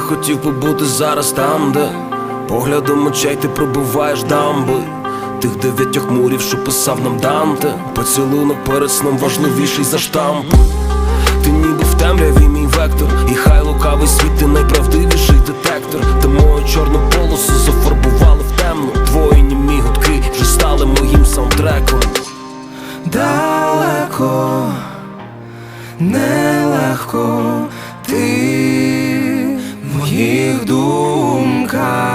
хотів побути зараз там, де поглядом очей ти пробиваєш дамби. Тих дев'ятьох мурів, що писав нам Данте Поцілунок перед сном важливіший за штамп Ти ніби в темряві мій вектор, і хай лукавий світ ти найправдивіший детектор. Та мою чорну полосу зафарбували в темну. Твої німі гудки вже стали моїм саундтреком. Далеко, нелегко моїх думках.